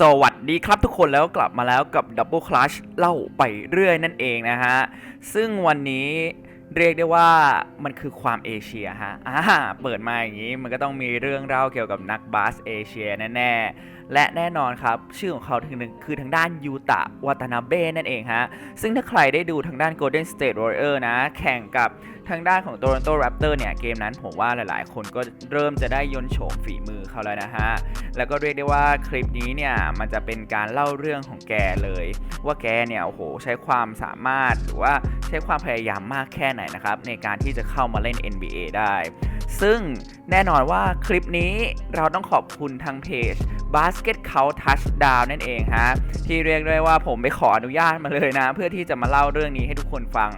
สวัสดีครับทุกคนแล้วกลับมาแล้วกับ Double Clutch เล่าไปเรื่อยนั่นเองนะฮะ ซึ่งวันนี้เรียกได้ว่ามันคือความเอเชียฮะอ่าเปิดมาอย่างนี้มันก็ต้องมีเรื่องเล่าเกี่ยวกับนักบาสเอเชียแน่ๆและแน่นอนครับ ชื่อของเขาถึงหนึ่งคือทางด้านยูตะวาตนาเบ้นั่นเองฮะ ซึ่งถ้าใครได้ดูทางด้าน Golden State Warrior นะ แข่งกับทางด้านของ Toronto Raptor เนี่ย เกมนั้นผมว่าหลาย ๆ คนก็เริ่มจะได้ยนโฉมฝีมือเขาแล้วนะฮะ แล้วก็เรียกได้ว่าคลิปนี้เนี่ย มันจะเป็นการเล่าเรื่องของแกเลย ว่าแกเนี่ย โอ้โห ใช้ความสามารถหรือว่าใช้ความพยายามมากแค่ไหนนะครับ ในการที่จะเข้ามาเล่น NBA ได้ ซึ่งแน่นอนว่าคลิปนี้เราต้องขอบคุณทางเพจ Basket Count Touchdown นั่นเองฮะที่เรียกได้ว่าผมไปขออนุญาตมาเลยนะ เพื่อที่จะมาเล่าเรื่องนี้ให้ทุกคนฟัง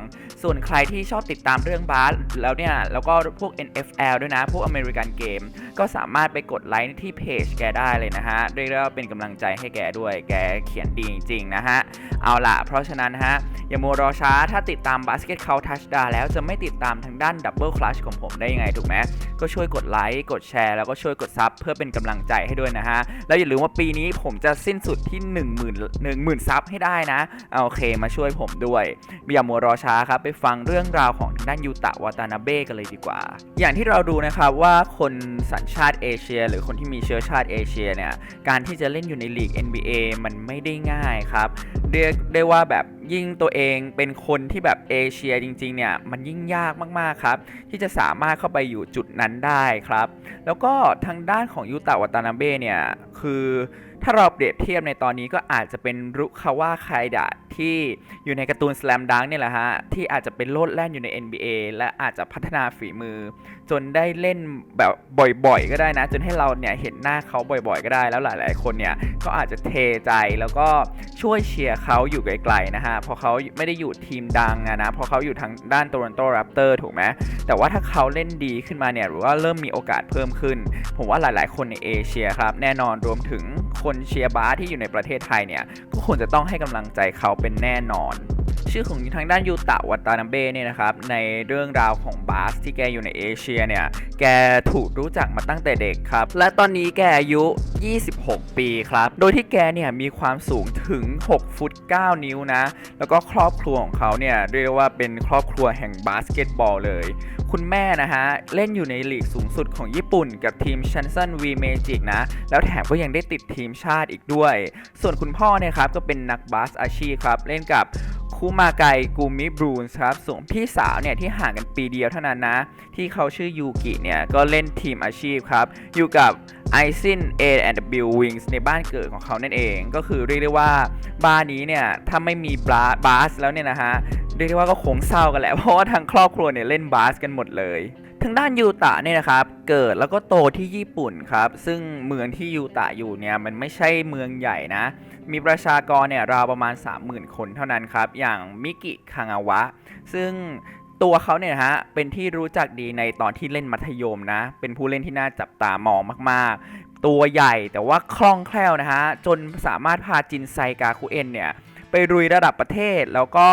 ส่วนใครที่ชอบติดตามเรื่องบาสแล้วเนี่ย แล้วก็พวก NFL ด้วยนะ พวกอเมริกันเกม ก็สามารถไปกดไลค์ที่เพจแกได้เลยนะฮะเรียกได้ว่าเป็นกำลังใจให้แกด้วยแกเขียนดีจริงๆนะฮะเอาล่ะเพราะฉะนั้นฮะอย่ามัวรอช้าถ้าติดตาม Basket Count Touchdown แล้วจะไม่ติดตามทางด้าน Double Clutch ของผมได้ยังไงถูกไหมก็ช่วยกดไลค์กดแชร์แล้วก็ช่วยกดซับเพื่อเป็นกำลังใจให้ด้วยนะฮะแล้วอย่าลืมว่าปีนี้ผมจะสิ้นสุดที่ 1 0,000 10,000ซับให้ได้นะเอาโอเคมาช่วยผมด้วยอย่ามัวรอช้าครับไปฟังเรื่องราวของทางด้านยูตะวาตานาเบ้กันเลยดีกว่า อย่างที่เราดูนะครับว่าคนสัญชาติเอเชีย หรือคนที่มีเชื้อชาติเอเชียเนี่ยการที่จะเล่นอยู่ในลีก NBA มันไม่ได้ง่ายครับเรียกได้ว่าแบบ ยิ่งตัวเองเป็นคนที่แบบเอเชียจริงๆเนี่ยมันยิ่งยากมากๆครับ ที่จะสามารถเข้าไปอยู่จุดนั้นได้ครับ แล้วก็ทางด้านของยูตะวัตานาเบ้เนี่ยคือ ถ้าเราเปรียบเทียบในตอนนี้ก็อาจจะเป็นรุคาวะไคดะที่อยู่ในการ์ตูนสแลมดังเนี่ยแหละฮะ ที่อาจจะเป็นโลดแล่นอยู่ใน NBA และอาจจะพัฒนาฝีมือ จนได้เล่นแบบบ่อยๆ ก็ได้นะ จนให้เราเนี่ยเห็นหน้าเขาบ่อยๆ ก็ได้ แล้วหลายๆ คนเนี่ยก็อาจจะเทใจแล้วก็ช่วยเชียร์เขาอยู่ไกลๆนะฮะเพราะเขาไม่ได้อยู่ทีมดังนะเพราะเขาอยู่ทางด้านโตรอนโตแรปเตอร์ถูกไหมแต่ว่าถ้าเขาเล่นดีขึ้นมาเนี่ยหรือว่าเริ่มมีโอกาสเพิ่มขึ้น ผมว่าหลายๆ คนในเอเชียครับแน่นอนรวมถึงคคนเชียร์บาสที่อยู่ในประเทศไทยเนี่ยก็ควรจะต้องให้กำลังใจเขาเป็นแน่นอน ชื่อของทางด้านยูตะวัตานาเบ้เนี่ยนะครับในเรื่องราวของบาสที่แกอยู่ในเอเชียเนี่ยแกถูกรู้จักมาตั้งแต่เด็กครับ และตอนนี้แกอายุ 26 ปีครับ โดยที่แกเนี่ยมีความสูงถึง 6 ฟุต 9 นิ้วนะ แล้วก็ครอบครัวของเขาเนี่ยเรียกว่าเป็นครอบครัวแห่งบาสเกตบอลเลย คุณแม่นะฮะ เล่นอยู่ในลีกสูงสุดของญี่ปุ่นกับทีมชันซันวีเมจิกนะ แล้วแถมก็ยังได้ติดทีมชาติอีกด้วย ส่วนคุณพ่อเนี่ยครับก็เป็นนักบาสอาชีพครับ เล่นกับ คูมาไกกูมิบรูนส์ครับส่วนพี่สาวเนี่ยที่ห่างกันปีเดียวเท่านั้นนะ ที่เขาชื่อยูกิเนี่ยก็เล่นทีมอาชีพครับ อยู่กับไอซิน A and W Wings ในบ้านเกิดของเขานั่นเอง ก็คือเรียกได้ว่าบ้านนี้เนี่ย ถ้าไม่มีบาบาสแล้วเนี่ยนะฮะ เรียกได้ว่าก็คงเศร้ากันแหละ เพราะว่าทางครอบครัวเนี่ยเล่นบาสกันหมดเลย ทางด้านยูตะเนี่ยนะครับ เกิดแล้วก็โตที่ญี่ปุ่นครับ ซึ่งเมืองที่ยูตะอยู่เนี่ยมันไม่ใช่เมืองใหญ่นะ มีประชากรเนี่ยราวประมาณ 30,000 คนเท่านั้นครับ อย่างมิกิคังาวะ ซึ่งตัวเขาเนี่ยนะฮะเป็นที่รู้จักดีในตอนที่เล่นมัธยมนะ เป็นผู้เล่นที่น่าจับตามองมาก ๆ ตัวใหญ่แต่ว่าคล่องแคล่วนะฮะ จนสามารถพาจินไซกาคุเอ็นเนี่ย ไปรุยระดับประเทศ แล้วก็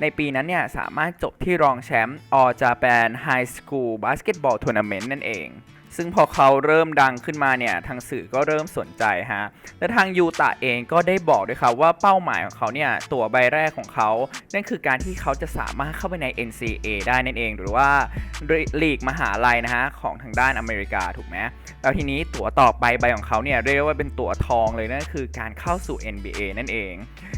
ในปีนั้นเนี่ยสามารถจบที่รองแชมป์ออจาแปนไฮสคูลบาสเกตบอลทัวร์นาเมนต์นั่นเอง ซึ่งพอเขาเริ่มดังขึ้นมาเนี่ยทางสื่อก็เริ่มสนใจฮะ และทางยูตะเองก็ได้บอกด้วยครับว่าเป้าหมายของเขาเนี่ยตัวใบแรกของเขา นั่นคือการที่เขาจะสามารถเข้าไปใน NCA ได้นั่นเอง หรือว่าลีกมหาลัยนะฮะของทางด้านอเมริกาถูกไหม แล้วทีนี้ตั๋วต่อไปใบของเขาเนี่ยเรียกได้ว่าเป็นตั๋วทองเลยนั่นคือการเข้าสู่ NBA นั่นเอง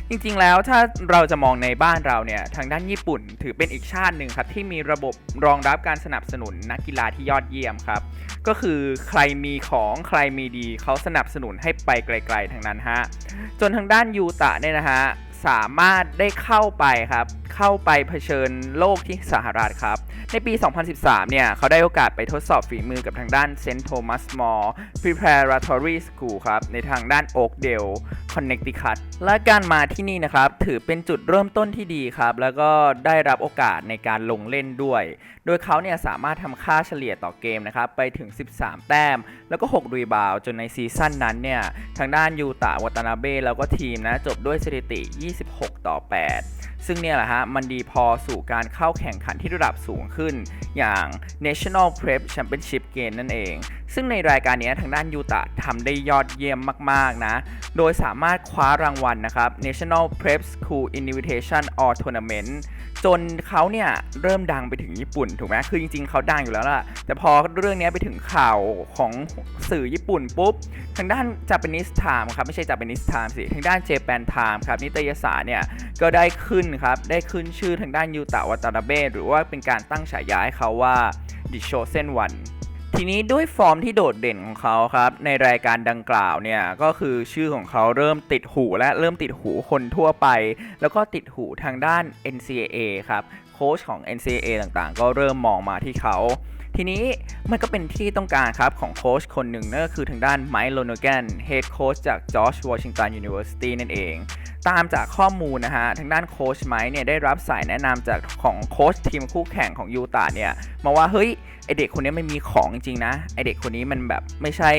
จริงๆแล้วถ้าเราจะมองในบ้านเราเนี่ยทางด้านญี่ปุ่นถือเป็นอีกชาติหนึ่งครับที่มีระบบรองรับการสนับสนุนนักกีฬาที่ยอดเยี่ยมครับก็คือใครมีของใครมีดีเขาสนับสนุนให้ไปไกล ๆทางนั้นฮะจนทางด้านยูตะเนี่ยนะฮะ สามารถได้เข้าไปครับ เข้าไปเผชิญโลกที่สหรัฐครับ ในปี 2013 เนี่ย เขาได้โอกาสไปทดสอบฝีมือกับทางด้านเซนต์โทมัสมอล Preparatory School ครับ ในทางด้านโอ๊กเดลคอนเน c ติคัตและการมาที่นี่นะครับ ถือเป็นจุดเริ่มต้นที่ดีครับ แล้วก็ได้รับโอกาสในการลงเล่นด้วย โดยเขาเนี่ยสามารถทำค่าเฉลี่ยต่อเกมนะครับ ไปถึง 13 แต้ม แล้วก็ 6 รีบาวจนในซีซั่นนั้นเนี่ย ทางด้านยูตะวัตนาเบ้แล้วก็ทีมนะจบด้วยสถิติ26 ต่อ 8 ซึ่งเนี่ยแหละฮะ มันดีพอสู่การเข้าแข่งขันที่ระดับสูงขึ้น อย่าง National Prep Championship Game นั่นเอง ซึ่งในรายการนี้ทางด้านยูตะทำได้ยอดเยี่ยมมาก ๆ นะ โดยสามารถคว้ารางวัลนะครับ National Prep School Invitation All Tournament จนเขาเนี่ยเริ่มดังไปถึงญี่ปุ่นถูกไหมคือจริง ๆเขาดังอยู่แล้วล่ะ แต่พอเรื่องนี้ไปถึงข่าวของสื่อญี่ปุ่นปุ๊บ ทางด้าน Japanese Time ครับ ไม่ใช่ Japanese Time สิ ทางด้าน Japan Time ครับ นิตยสารเนี่ย ก็ได้ขึ้นครับ ได้ขึ้นชื่อทางด้านยูตะวัตานาเบะหรือว่าเป็นการตั้งฉายาให้เขาว่า The Chosen One ทีนี้ด้วยฟอร์มที่โดดเด่นของเขาครับ ในรายการดังกล่าวเนี่ยก็คือชื่อของเขาเริ่มติดหูและเริ่มติดหูคนทั่วไป แล้วก็ติดหูทางด้าน NCAA ครับโค้ชของ NCAA ต่างๆ ก็เริ่มมองมาที่เขา ทีนี้มันก็เป็นที่ต้องการครับของโค้ชคนหนึ่งนั่นก็คือทางด้านไมค์โลโนแกนเฮดโค้ชจากจอร์จวอชิงตันยูนิเวอร์ซิตี้นั่นเอง ตามจากข้อมูลนะฮะทางด้านโค้ชไมค์เนี่ยได้รับสายแนะนำจากของโค้ชทีมคู่แข่งของยูตาเนี่ยมาว่าเฮ้ยไอเด็กคนนี้ไมันมีของจริงนะไอเด็กคนนี้มันแบบไม่ใช่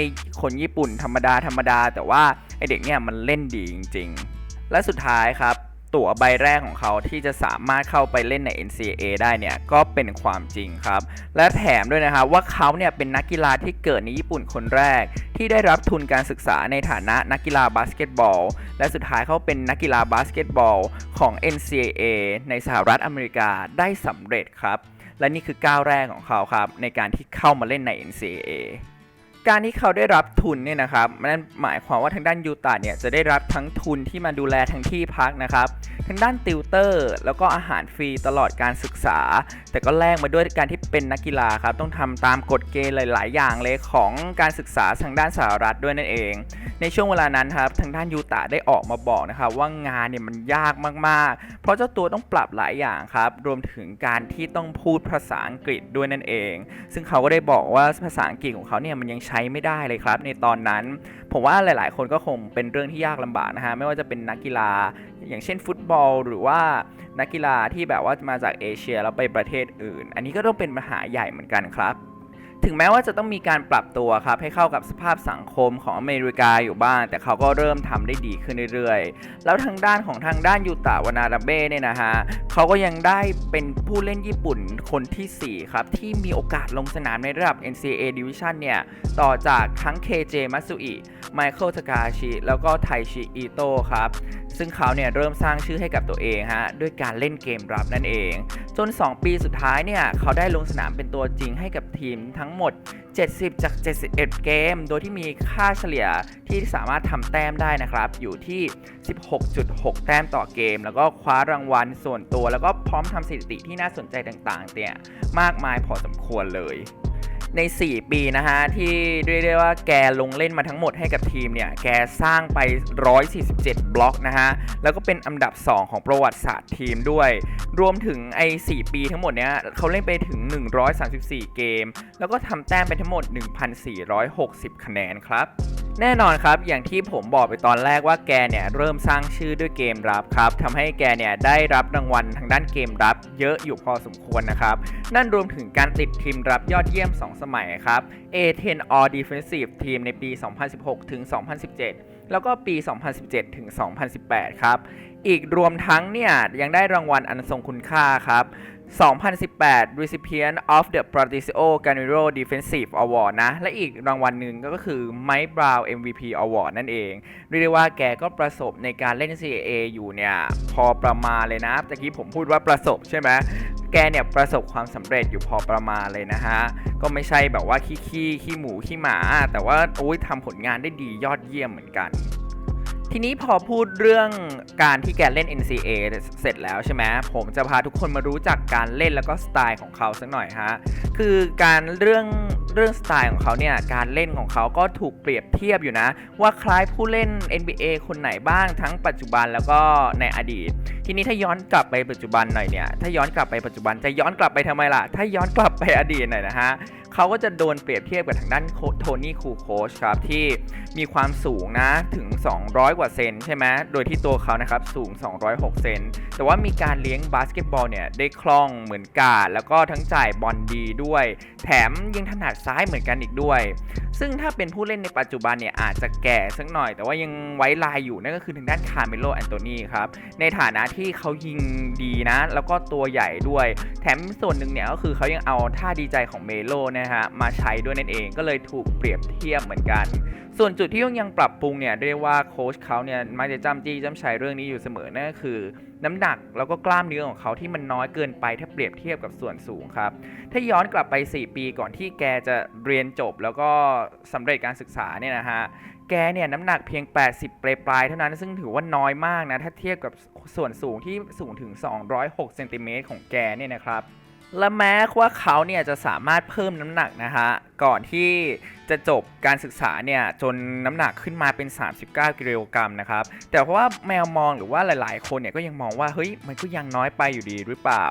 คนญี่ปุ่นธรรมดาธรรมดา แต่ว่าไอเด็กเนี่ยมันเล่นดีจริง ๆ และสุดท้ายครับ ตั๋วใบแรกของเขาที่จะสามารถเข้าไปเล่นใน NCAA ได้เนี่ยก็เป็นความจริงครับ และแถมด้วยนะครับว่าเขาเนี่ยเป็นนักกีฬาที่เกิดในญี่ปุ่นคนแรก ที่ได้รับทุนการศึกษาในฐานะนักกีฬาบาสเกตบอล และสุดท้ายเขาเป็นนักกีฬาบาสเกตบอลของ NCAA ในสหรัฐอเมริกาได้สำเร็จครับ และนี่คือก้าวแรกของเขาครับในการที่เข้ามาเล่นใน NCAA การที่เขาได้รับทุนเนี่ยนะครับนั่นหมายความว่าทางด้านยูตาเนี่ยจะได้รับทั้งทุนที่มาดูแลทั้งที่พักนะครับทางด้านติวเตอร์ แล้วก็อาหารฟรีตลอดการศึกษา แต่ก็แลกมาด้วยการที่เป็นนักกีฬาครับต้องทำตามกฎเกณฑ์หลาย ๆ อย่างเลยของการศึกษาทางด้านสหรัฐด้วยนั่นเอง ในช่วงเวลานั้นครับทางด้านยูตาได้ออกมาบอกนะครับว่างานเนี่ยมันยากมากๆ เพราะเจ้าตัวต้องปรับหลายอย่างครับรวมถึงการที่ต้องพูดภาษาอังกฤษด้วยนั่นเอง ซึ่งเขาก็ได้บอกว่าภาษาอังกฤษของเขาเนี่ยมันยังใช้ไม่ได้เลยครับ ในตอนนั้น ผมว่าหลาย ๆ คนก็คงเป็นเรื่องที่ยากลำบากนะฮะไม่ว่าจะเป็นนักกีฬา อย่างเช่นฟุตบอล หรือว่านักกีฬาที่แบบว่ามาจากเอเชียแล้วไปประเทศอื่น อันนี้ก็ต้องเป็นปัญหาใหญ่เหมือนกันครับ ถึงแม้ว่าจะต้องมีการปรับตัวครับให้เข้ากับสภาพสังคมของอเมริกาอยู่บ้าง แต่เขาก็เริ่มทำได้ดีขึ้นเรื่อยๆ แล้วทางด้านของทางด้านยูตะวานาราเบ้เนี่ยนะฮะเขาก็ยังได้เป็นผู้เล่นญี่ปุ่นคนทีสี่4 ครับ ที่มีโอกาสลงสนามในระดับ NCAA Division เนี่ย ต่อจากทั้ง KJ มัตสุอิไมเคิลทากาชิ แล้วก็ไทชิอิโตะครับซึ่งเขาเนี่ยเริ่มสร้างชื่อให้กับตัวเองฮะด้วยการเล่นเกมรับนั่นเอง จน 2 ปีสุดท้ายเนี่ยเขาได้ลงสนามเป็นตัวจริงให้กับทีมทั้งหมด 70 จาก 71 เกม โดยที่มีค่าเฉลี่ยที่สามารถทำแต้มได้นะครับ อยู่ที่ 16.6 แต้มต่อเกม แล้วก็คว้ารางวัลส่วนตัว แล้วก็พร้อมทำสถิติที่น่าสนใจต่างๆเนี่ยมากมายพอสมควรเลย ใน 4 ปีนะฮะ ที่เรียกได้ว่าแกลงเล่นมาทั้งหมดให้กับทีมเนี่ย แกสร้างไป 147 บล็อกนะฮะ แล้วก็เป็นอันดับ 2 ของประวัติศาสตร์ทีมด้วย รวมถึงไอ้4ปีทั้งหมดเนี่ยเขาเล่นไปถึง 134 เกม แล้วก็ทำแต้มไปทั้งหมด 1,460 คะแนนครับ แน่นอนครับ อย่างที่ผมบอกไปตอนแรกว่าแกเนี่ยเริ่มสร้างชื่อด้วยเกมรับครับทำให้แกเนี่ยได้รับรางวัลทางด้านเกมรับ เยอะอยู่พอสมควรนะครับ นั่นรวมถึงการติดทีมรับยอดเยี่ยม 2 สมัยครับ A10 All Defensive Team ในปี 2016 ถึง 2017 แล้วก็ปี 2017 ถึง 2018 ครับ อีกรวมทั้งเนี่ยยังได้รางวัลอันทรงคุณค่าครับ 2018 recipient of the Patricio Ganiro Defensive Award นะ และอีกรางวัลหนึ่งก็คือ Mike Brown MVP Award นั่นเอง เรียกได้ว่าแกก็ประสบในการเล่น CAA อยู่เนี่ยพอประมาณเลยนะตะกี้ผมพูดว่าประสบใช่ไหมแกเนี่ยประสบความสำเร็จอยู่พอประมาณเลยนะฮะ ก็ไม่ใช่แบบว่าขี้ขี้ขี้หมูขี้หมา แต่ว่าโอ้ยทำผลงานได้ดียอดเยี่ยมเหมือนกัน ทีนี้พอพูดเรื่องการที่แกเล่น NCA เสร็จแล้วใช่ไหมผมจะพาทุกคนมารู้จักการเล่นแล้วก็สไตล์ของเขาสักหน่อยฮะ คือการเรื่องเรื่องสไตล์ของเขาเนี่ย การเล่นของเขาก็ถูกเปรียบเทียบอยู่นะ ว่าคล้ายผู้เล่น NBA คนไหนบ้างทั้งปัจจุบันแล้วก็ในอดีต ทีนี้ถ้าย้อนกลับไปปัจจุบันหน่อยเนี่ย ถ้าย้อนกลับไปปัจจุบันจะย้อนกลับไปทำไมล่ะ ถ้าย้อนกลับไปอดีตหน่อยนะฮะ เขาก็จะโดนเปรียบเทียบกับทางด้านโทนี่คูโคชครับ ที่มีความสูงนะถึง 200 กว่าเซนใช่ไหมโดยที่ตัวเขานะครับสูง 206 เซนแต่ว่ามีการเลี้ยงบาสเกตบอลเนี่ย ได้คล่องเหมือนกาดแล้วก็ทั้งจ่ายบอลดีด้วย แถมยังถนัดซ้ายเหมือนกันอีกด้วย ซึ่งถ้าเป็นผู้เล่นในปัจจุบันเนี่ย อาจจะแก่สักหน่อย แต่ว่ายังไว้ลายอยู่นั่นก็คือทางด้านคาร์เมโลแอนโตนีครับในฐานะที่เขายิงดีนะ แล้วก็ตัวใหญ่ด้วย แถมส่วนหนึ่งเนี่ยก็คือเขายังเอาท่าดีใจของเมโลนะฮะมาใช้ด้วยนั่นเองก็เลยถูกเปรียบเทียบเหมือนกัน ส่วนจุดที่ยังปรับปรุงเนี่ยเรียกว่าโค้ชเขาเนี่ยมักจะจำจี้จำชัยเรื่องนี้อยู่เสมอนั่นก็คือ น้ำหนักแล้วก็กล้ามเนื้อของเขาที่มันน้อยเกินไปถ้าเปรียบเทียบกับส่วนสูงครับถ้าย้อนกลับไป 4 ปีก่อนที่แกจะเรียนจบแล้วก็สำเร็จการศึกษาเนี่ยนะฮะแกเนี่ยน้ำหนักเพียง 80 ปลายปลายเท่านั้นซึ่งถือว่าน้อยมากนะถ้าเทียบกับส่วนสูงที่สูงถึง 206เซนติเมตรของแกเนี่ยนะครับ และแม้ว่าเขาเนี่ยจะสามารถเพิ่มน้ำหนักนะฮะก่อนที่จะจบการศึกษาเนี่ยจนน้ำหนักขึ้นมาเป็น 39 กิโลกรัมนะครับแต่เพราะว่าแมวมองหรือว่าหลาย ๆ คนเนี่ยก็ยังมองว่าเฮ้ยมันก็ยังน้อยไปอยู่ดีหรือเปล่า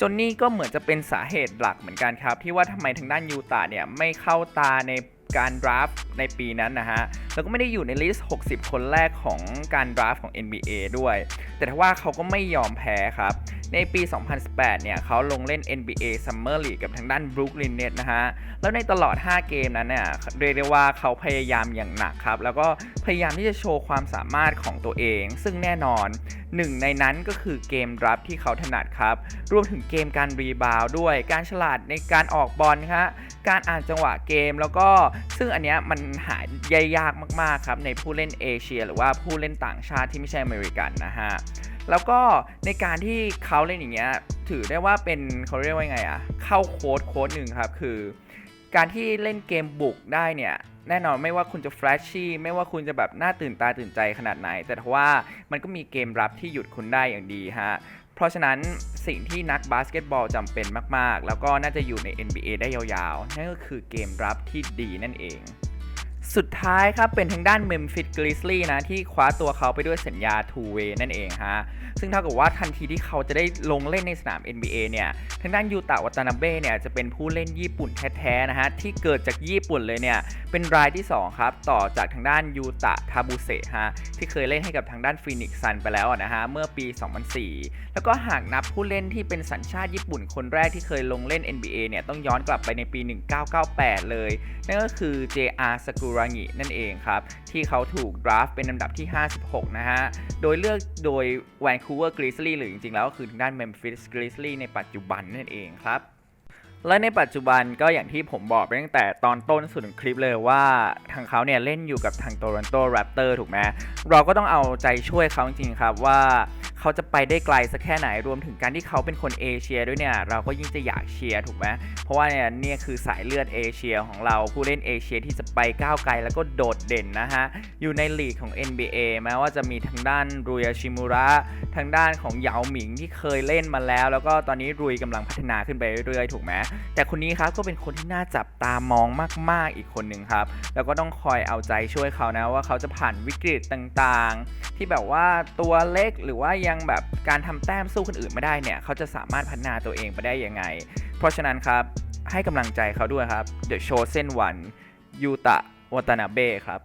จนนี่ก็เหมือนจะเป็นสาเหตุหลักเหมือนกันครับ ที่ว่าทำไมทางด้านยูตาเนี่ยไม่เข้าตาในการดราฟต์ในปีนั้นนะฮะ แล้วก็ไม่ได้อยู่ในลิสต์ 60 คนแรกของการดราฟต์ของ NBA ด้วย แต่ทว่าเขาก็ไม่ยอมแพ้ครับ ในปี 2018 เนี่ยเขาลงเล่น NBA Summer League กับทางด้าน Brooklyn Nets นะฮะ แล้วในตลอด 5 เกมนั้นเนี่ยเรียกได้ว่าเขาพยายามอย่างหนักครับ แล้วก็พยายามที่จะโชว์ความสามารถของตัวเอง ซึ่งแน่นอน หนึ่งในนั้นก็คือเกมรับที่เขาถนัดครับ รวมถึงเกมการรีบาวด้วย การฉลาดในการออกบอลฮะ การอ่านจังหวะเกมแล้วก็ซึ่งอันเนี้ยมันหายยากมากๆครับในผู้เล่นเอเชีย หรือว่าผู้เล่นต่างชาติที่ไม่ใช่อเมริกันนะฮะ แล้วก็ในการที่เขาเล่นอย่างเงี้ยถือได้ว่าเป็นเขาเรียกว่าไงอะเข้าโค้ดโค้ดหนึ่งครับคือ การที่เล่นเกมบุกได้เนี่ยแน่นอนไม่ว่าคุณจะแฟลชชี่ไม่ว่าคุณจะแบบน่าตื่นตาตื่นใจขนาดไหน แต่ทว่ามันก็มีเกมรับที่หยุดคุณได้อย่างดีฮะเพราะฉะนั้นสิ่งที่นักบาสเกตบอลจำเป็นมาก ๆ แล้วก็น่าจะอยู่ใน NBA ได้ยาวๆ นั่นก็คือเกมรับที่ดีนั่นเอง สุดท้ายครับเป็นทางด้าน Memphis Grizzlies นะ ที่คว้าตัวเขาไปด้วยสัญญา two way นั่นเองฮะ ซึ่งเท่ากับว่าทันทีที่เขาจะได้ลงเล่นในสนาม NBA เนี่ย ทางด้านยูตะวัตนาเบ้เนี่ยจะเป็นผู้เล่นญี่ปุ่นแท้ๆนะฮะ ที่เกิดจากญี่ปุ่นเลยเนี่ย เป็นรายที่ 2 ครับ ต่อจากทางด้านยูตะทาบุเซฮะ ที่เคยเล่นให้กับทางด้านฟีนิกซ์ซันไปแล้วนะฮะ เมื่อปี 2004 แล้วก็หากนับผู้เล่นที่เป็นสัญชาติญี่ปุ่นคนแรกที่เคยลงเล่น NBA เนี่ยต้องย้อนกลับไปในปี 1998 เลยนั่นก็คือ JR Sakuragi นั่นเองครับ ที่เขาถูกดราฟต์เป็นลำดับที่ 56 นะฮะ โดยเลือกโดย Vancouver Grizzlies หรือจริงๆ แล้วก็คือทางด้าน Memphis Grizzlies ในปัจจุบันนั่นเองครับและในปัจจุบันก็อย่างที่ผมบอกไปตั้งแต่ตอนต้นสุดคลิปเลยว่าทางเขาเนี่ยเล่นอยู่กับทาง Toronto Raptor ถูกไหมเราก็ต้องเอาใจช่วยเขาจริงๆครับว่า เขาจะไปได้ไกลสักแค่ไหนรวมถึงการที่เขาเป็นคนเอเชียด้วยเนี่ยเราก็ยิ่งจะอยากเชียร์ถูกไหมเพราะว่าเนี่ยเนี่ยคือสายเลือดเอเชียของเราผู้เล่นเอเชียที่จะไปก้าวไกลแล้วก็โดดเด่นนะฮะอยู่ในลีกของ NBA แม้ว่าจะมีทางด้านรุยชิมุระทางด้านของเหยาหมิงที่เคยเล่นมาแล้ว แล้วก็ตอนนี้รุยกำลังพัฒนาขึ้นไปเรื่อยๆถูกไหมแต่คนนี้ครับก็เป็นคนที่น่าจับตามองมาก ๆอีกคนหนึ่งครับ แล้วก็ต้องคอยเอาใจช่วยเขานะว่าเขาจะผ่านวิกฤตต่างๆ ที่แบบว่าตัวเล็กหรือว่ายังแบบการทำแต้มสู้คนอื่นไม่ได้เนี่ย เขาจะสามารถพัฒนาตัวเองไปได้ยังไง เพราะฉะนั้นครับให้กำลังใจเขาด้วยครับ The Chosen One ยูตะวัตนาเบ้ครับ